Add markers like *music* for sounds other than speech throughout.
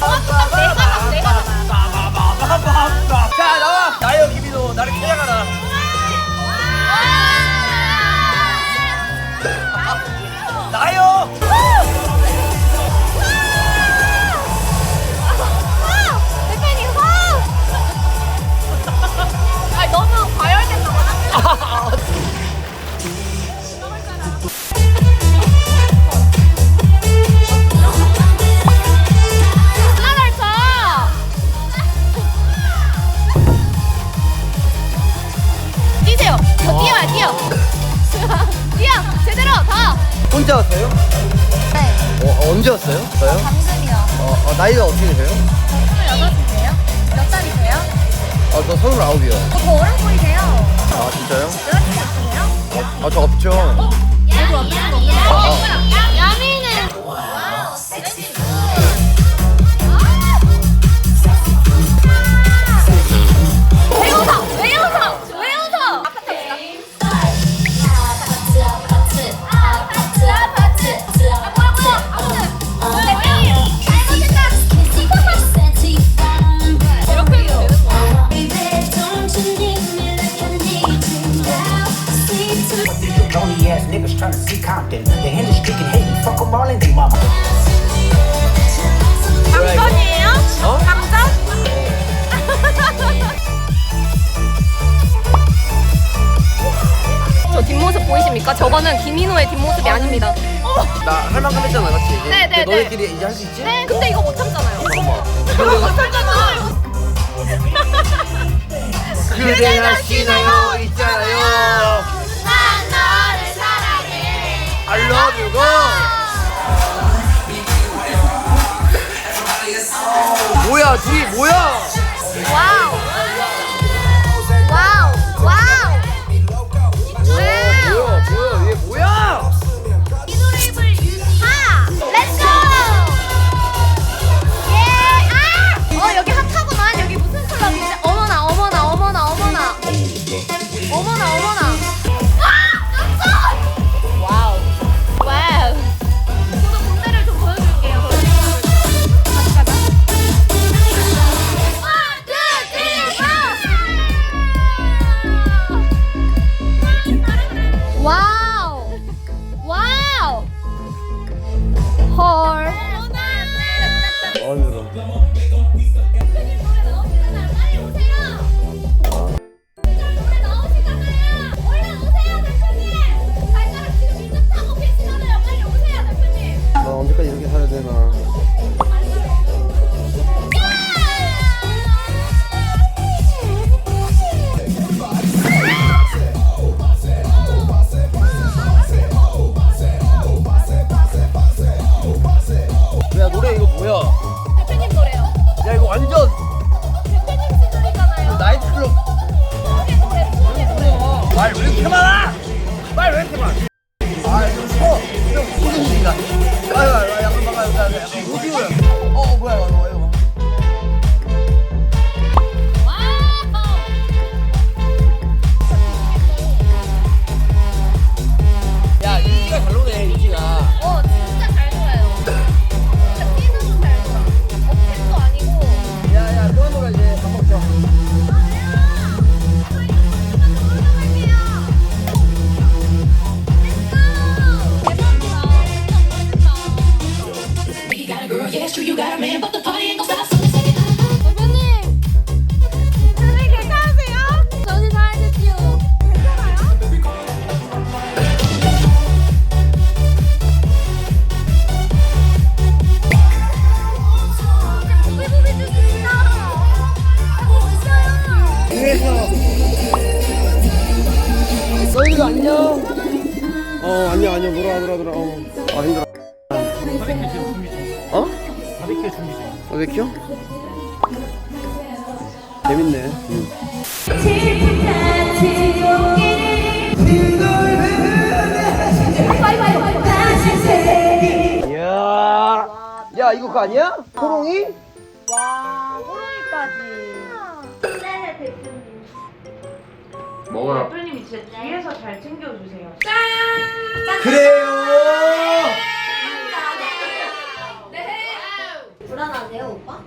好，*laughs* 아, 저 없죠. 저도 없는 거없 저거는 김인호의 뒷모습이 아닙니다. 나 할 만큼 했잖아, 맞지? 이제? 네, 네, 근데 너희끼리 이제 할 수 있지? 네, 근데 이거 못 참잖아요. 잠깐만. 참잖아요. *laughs* 그대 하시나요? 있잖아요. 난 너를 사랑해. I love you, go! 뭐야, 둘이 뭐야? 안녕 어 안녕 안녕 놀아 놀아 놀아 어. 아 힘들어 바베큐 지금 준비 중 어? 바베큐 준비 중 바베큐? 재밌네 응. 이야 야 이거 그거 아니야? 호롱이? 와, 먹어라 대표님이 진짜 뒤에서 잘 챙겨주세요. 그래요 불안하세요, 오빠?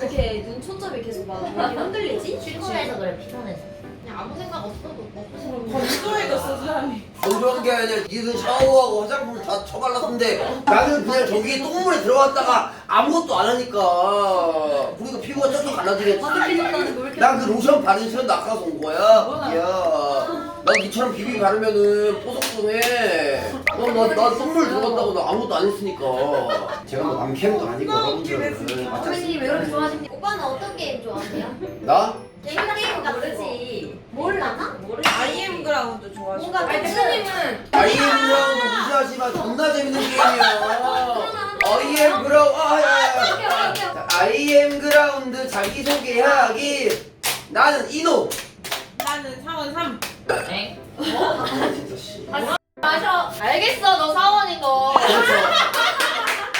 이렇게 눈 초점이 계속 막 이렇게 흔들리지? 피곤해서 그래, 피곤해서. 그냥 아무 생각 없어도 거. 건조해졌어 사람이. 건조한 게 아니라 니는 샤워하고 화장품을 다 쳐발랐는데 나는 그냥 저기에 똥물에 들어갔다가 아무것도 안 하니까 그러니까 피부가 쩍쩍 갈라지겠지 바삭해졌다는 걸 이렇게. 난 그 로션 바른 시간 아까서 온 거야 야 난 니처럼 비비 바르면은 뽀송뽀송해 넌나 나 똥물 들어갔다고 나 아무것도 안 했으니까 제가 뭐 남캠도 아니고 여러분들은 맞지 선배님 왜 그렇게 좋아하십니까? 오빠는 어떤 게임 좋아하세요? 나? 게임 게임 모르지. 몰라나? 모르지. 아이엠 그라운드 좋아하시고. 뭔가 대표님은 아이엠이랑도 무시하지 아 존나 재밌는 게임이야. 아, 야, 야, 야. 자, I am ground 자기 소개하기. 나는 이노. 나는 사원 3. 아, 진짜 씨. 마셔. 알겠어, 너 사원인 거.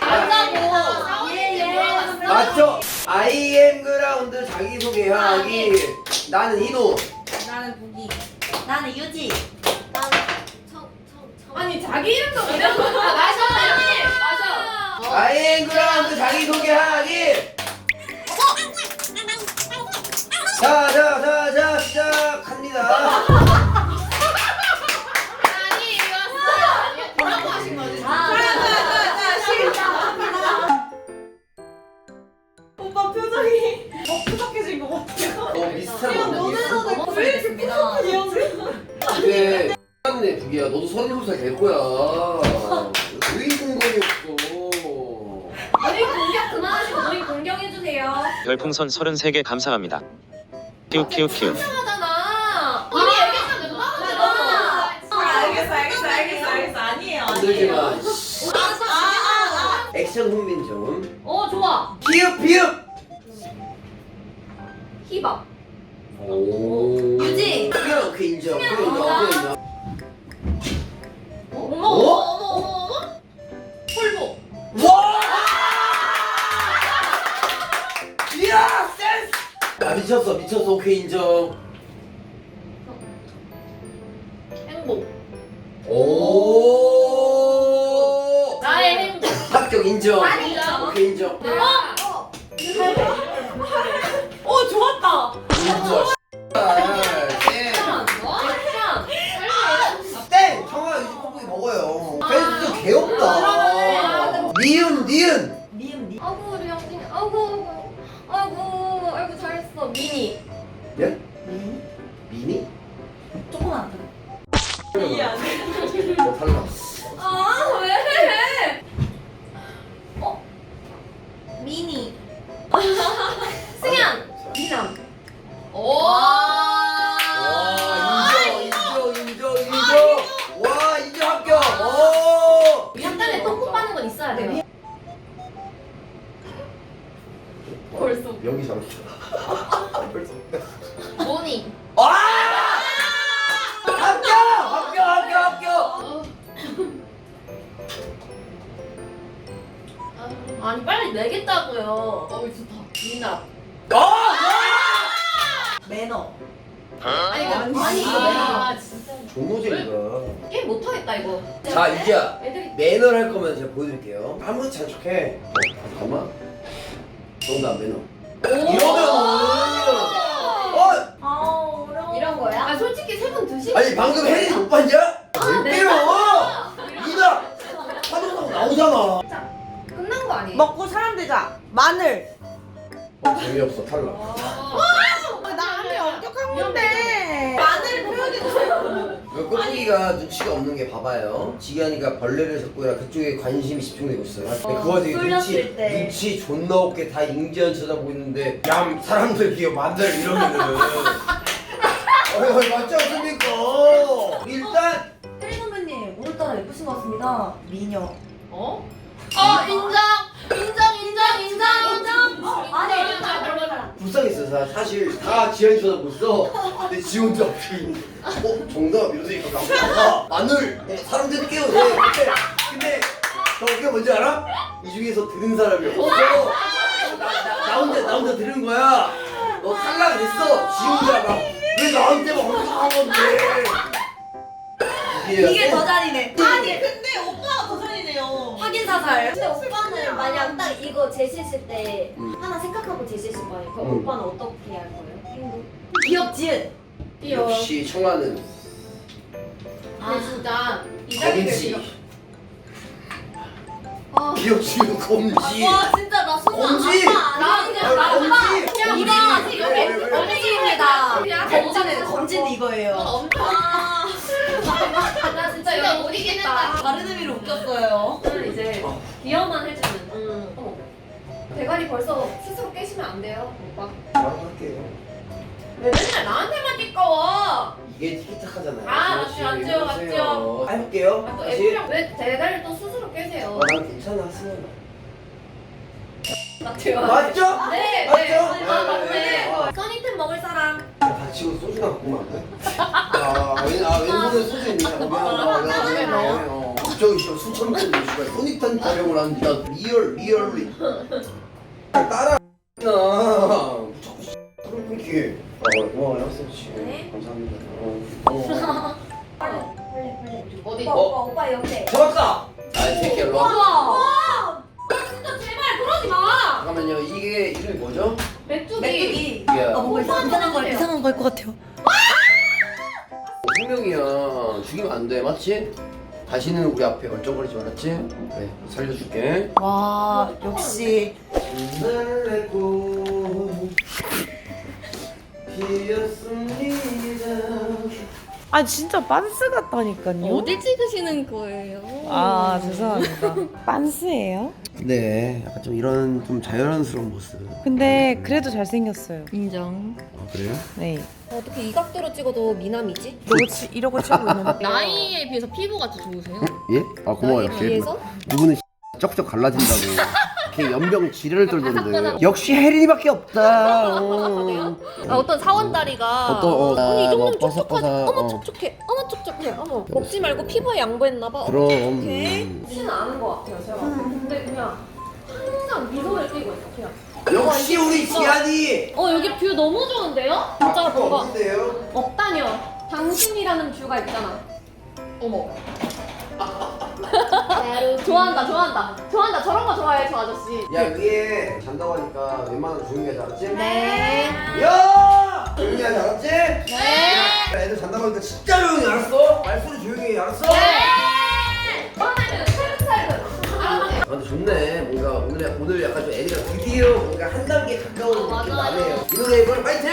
맞다고. 예예. 맞죠? I am ground 자기 소개하기. 나는 이노. 나는 부기. 나는 유지. 나는 청, 청, 청. 아니 자기 이름도 그냥 아, 마셔, 언니. 마셔. I am ground 자기 소개하기. 자, 자, 자, 자, 시작합니다. 아니, 이거 뭐라고 하신 거지? 오빠 표정이 더 푸석해진 것 같아요. 어, 비슷한 거 있어? 왜 이렇게 삐져가지고. 근데 X네 부기야 너도 서른 살될 거야 왜 공감이 없어 우리 공격 그만하시고 우리 공격해주세요. 별풍선 33개 감사합니다. 키우 키우 키우. 하잖아. 우리 얘기했어, 몇 아, 나오잖아. 알겠어 알겠어 알겠어 알겠어 아니에요 힘들지만 아, 액션 훈민 좀 어, 좋아. 피읍 피읍 희박. 오 유지. 그 인정 그 인정 그 인정 어머, 어? 미쳤어 미쳤어 오케이 인정 행복. 오 나의 행복. 합격 인정 아니, 인정. 오케이 인정 어? 어 좋았다 인정 벌써. 여기 잘했어. *laughs* 벌써. 모니. 아! 합격! 합격, 합격, 합격. 아니 빨리 내겠다고요. 어 좋다. 미남. 아! 매너 아니 이거 아니, 아니 이거 아, 내가 진짜 조모젤이가. 게임 못 하겠다 이거. 자. 애들이 매너를 할 거면 제가 보여드릴게요. 아무렇지 않게 해. 어, 잠깐만. 정답 매너. 이러면은. 어? 아 어려워 이런 거야? 아 솔직히 세 분 드시고. 아니 방금 혜린이 못 봤냐? 왜 때려? *laughs* 이나 화동상 나오잖아. 끝난 거 아니에요? 먹고 사람 되자 마늘 어, 재미없어 탈락. 나한테 엄격한 건데 꼬부기가 눈치가 없는 게 봐봐요. 지간이가 벌레를 잡고라 그쪽에 관심이 집중되고 있어요. 근데 그 와중에 눈치 쏠렸을 때. 눈치 존나 없게 다 인지한 쳐다보고 있는데 얌 사람들 기어 만들 이러면은. *laughs* 어이 어이 맞지 않습니까? 일단 혜리 선배님 오늘따라 예쁘신 것 같습니다 미녀 어? 어 인정. 인정 인정 인정 인정. 어, 아니 인정. 불쌍했어 사- 사실 다 지연이 쳐다보고 있어 근데 지 혼자 어떻게 어? 정답 이러니까 나오다가 마늘 어, 사람 들이 깨워 돼 근데 근데 더 웃겨 뭔지 알아? 이 중에서 들은 사람이 없어. 나, 나, 나 혼자 나 혼자 들은 거야. 너 탈락했어. 지 혼자 막 왜 나한테만 엄청 하는데? 이게 더 잘이네. 아니 근데 오빠 확인 사살. 근데 오빠는 만약 딱 이거 제시했을 때 음. 하나 생각하고 제시했을 거 아니에요? 그럼 음. 오빠는 어떻게 할 거예요? 기억 지은 귀여워. 역시 청아는 근데 진짜 이 자리를 검지 아. 기억지는 검지 와 진짜 나 순간 검지! 아빠 나 아니야? 그냥 나 검지! 엄마 그냥 검지! 이거 아직 여기 왜, 왜, 왜? 검지입니다. 검지는 검지는 이거예요 엄청. 나 진짜 여기 못 이기겠다. 다른 의미로 웃겼어요 이제 기여만 해주는. 어머. 대가리 벌써 스스로 깨시면 안 돼요, 오빠. 할게요 왜 맨날 나한테만 띠꺼워? 이게 티키타카잖아요. 아, 맞죠, 맞죠, 맞죠. 해볼게요. 아, 또 다시. 애플이랑 왜 대가리를 또 스스로 깨세요? 어, 난 괜찮아, 승현아. 맞죠? 맞죠? *laughs* 네, 맞죠? 네. 아, 네, 맞네. 네. 써니템 먹을 사람. 다치고 소주나 갖고 오면 안 돼? 아, 왼, 아, 왼손에 소주. 어, 미안하다. 어, 저기 씨, 수천 번 내시가 소닉탄 타령을 하는데 나 리얼, 리얼리. 따라, 나. 자꾸 씨, 그걸 끊기. 어, 고마워요, 쌤씨. 네. 감사합니다. 어, 어. *laughs* 빨리 빨리. 어디? 어? 오빠 오빠 옆에. 잡았다! 아, 이 새끼 일로 와. 우와. 진짜 제발 그러지 마. 잠깐만요, 이게 이름이 뭐죠? 메뚜기. 이게 뭔가 이상한 걸 이상한 걸것 같아요. 생명이야. 죽이면 안 돼, 맞지? 다시는 우리 앞에 얼쩡거리지 말았지? 그래, 살려줄게. 와 역시 날래고 피었습니다. 아 진짜 빤스 같다니까요. 어디 찍으시는 거예요? 아 죄송합니다. *laughs* 빤스예요? 네, 약간 좀 이런 좀 자연스러운 모습. 근데 그래도 잘생겼어요. 인정. 아, 그래요? 네. 어떻게 이 각도로 찍어도 미남이지? 이러고, 치, 이러고 치고 있는. 나이에 비해서 피부가 더 좋으세요? 예? 아 고마워요. 나이에 비해서? 누구는 *laughs* 쩍쩍 갈라진다고. 걔 연병 지뢰를 떨던데. 역시 혜린이밖에 없다. 어. 아, 어떤 사원다리가 어떤, 어, 아니 이 아, 정도면 뭐 촉촉하지 바삭바삭, 어머 어. 촉촉해 어머 촉촉해 어머 먹지 말고 피부에 양보했나봐 그럼. 음. 혹시는 아는 것 같아요 제가 근데 그냥 항상 미소를 띠고 있어 그냥 역시 우리 지안이. 어 여기 뷰 너무 좋은데요? 진짜 뭔가 없는데요? 없다뇨 당신이라는 뷰가 있잖아 어머 좋아한다 좋아한다 좋아한다 저런 거 좋아해 저 아저씨 야 위에 잔다고 하니까 웬만하면 조용히 하지 알았지? 네 야! 조용히 하지 알았지? 네! 애들 잔다고 하니까 진짜 조용히 알았어? 말소리 조용히 해 알았어? 스타일은 아 근데 좋네 뭔가 오늘 오늘 약간 좀 애들이랑 드디어 뭔가 한 단계 가까운 아, 느낌. 나네요 이 노래 이번 파이팅!